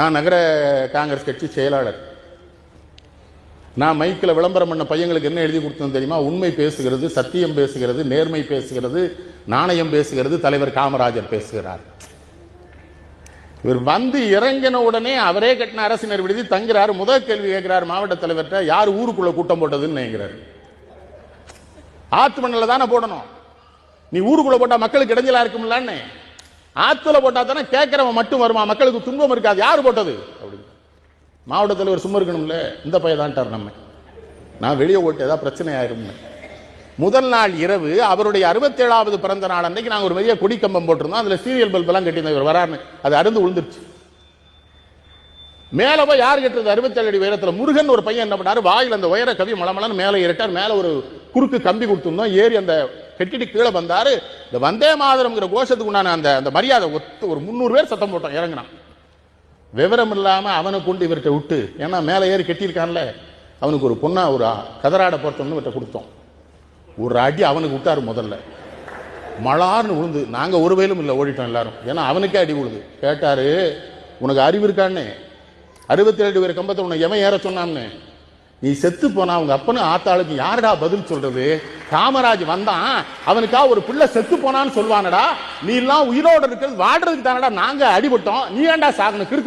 நான் நகர காங்கிரஸ் கட்சி செயலாளர். நான் மைக்கில் விளம்பரம் பண்ண பையங்களுக்கு என்ன எழுதி கொடுத்தேன் தெரியுமா? உண்மை பேசுகிறது சத்தியம் பேசுகிறது நேர்மை பேசுகிறது நாணயம் பேசுகிறது தலைவர் காமராஜர் பேசுகிறார். இவர் வந்து இறங்கின உடனே அவரே கட்டின அரசினர் விடுதி தங்குறாரு முதல் கேள்வி கேட்கிறார் மாவட்ட தலைவர்கிட்ட யார் ஊருக்குள்ள கூட்டம் போட்டதுன்னு? நினைக்கிறார் ஆத்து மண்ணில் தானே போடணும். நீ ஊருக்குள்ள போட்டா மக்களுக்கு இடைஞ்சலா இருக்கும்லான்னு ஆத்துல போட்டா தானே கேட்கிறவன் மட்டும் வருமா மக்களுக்கு துன்பம் இருக்காது. யார் போட்டது? அப்படின்னு. மாவட்ட தலைவர் சும்மா இருக்கணும்ல. இந்த பையன் தான்ட்டார் நம்ம. நான் வெளியே ஓட்டு ஏதாவது பிரச்சனை ஆயிரும்னு முதல் நாள் இரவு அவருடைய அறுபத்தேழாவது பிறந்த நாள் அன்னைக்கு நாங்கள் ஒரு பெரிய கொடி கம்பம் போட்டிருந்தோம். அதுல சீரியல் பல்ப் எல்லாம் கட்டியிருந்தோம். இவர் வராருன்னு. அது அருந்து விழுந்துருச்சு. மேல போய் யார் கட்டுறது? அறுபத்தேழு அடி உயரத்துல முருகன் ஒரு பையன் என்ன பண்ணாரு? வாயில் அந்த உயர கவி மலமலன்னு மேலே ஏறிட்டார் மேல ஒரு குறுக்கு கம்பி கொடுத்துருந்தோம். ஏறி அந்த கட்டிட்டு கீழே வந்தார். இந்த வந்தே மாதரம்ங்கிற கோஷத்துக்கு உண்டான அந்த அந்த மரியாதை ஒத்து ஒரு முந்நூறு பேர் சத்தம் போட்டோம் இறங்கினான். விவரம் இல்லாமல் அவனை கொண்டு இவர்கிட்ட விட்டு ஏன்னா மேலே ஏறி கட்டியிருக்கான்ல அவனுக்கு ஒரு பொண்ணா ஒரு கதராடை போட்டோம்னு இவர்கிட்ட கொடுத்தோம். ஒரு அடி அவனுக்கு விட்டாரு முதல்ல. மலார்னு விழுந்து நாங்கள் ஒரு வயலும் இல்லை ஓடிட்டோம் எல்லாரும். ஏன்னா அவனுக்கே அடி விழுது கேட்டார் உனக்கு அறிவு இருக்கான்னு? அறுபத்தி ரெண்டு பேர் கம்பத்தை உன்னை எவன் ஏற சொன்னான்னு? நீ செத்து போனா அவங்க அப்பனு ஆத்தாளுக்கு யாருடா பதில் சொல்றது? காமராஜ் வந்தான். அவனுக்கா ஒரு பிள்ளை செத்து போனான்னு சொல்லுவானடா நீ எல்லாம் உயிரோட இருக்கிறது வாடுறதுக்கு தானடா நாங்க அடிபட்டோம். நீ ஏண்டா சாகணும்? கிறுக்கு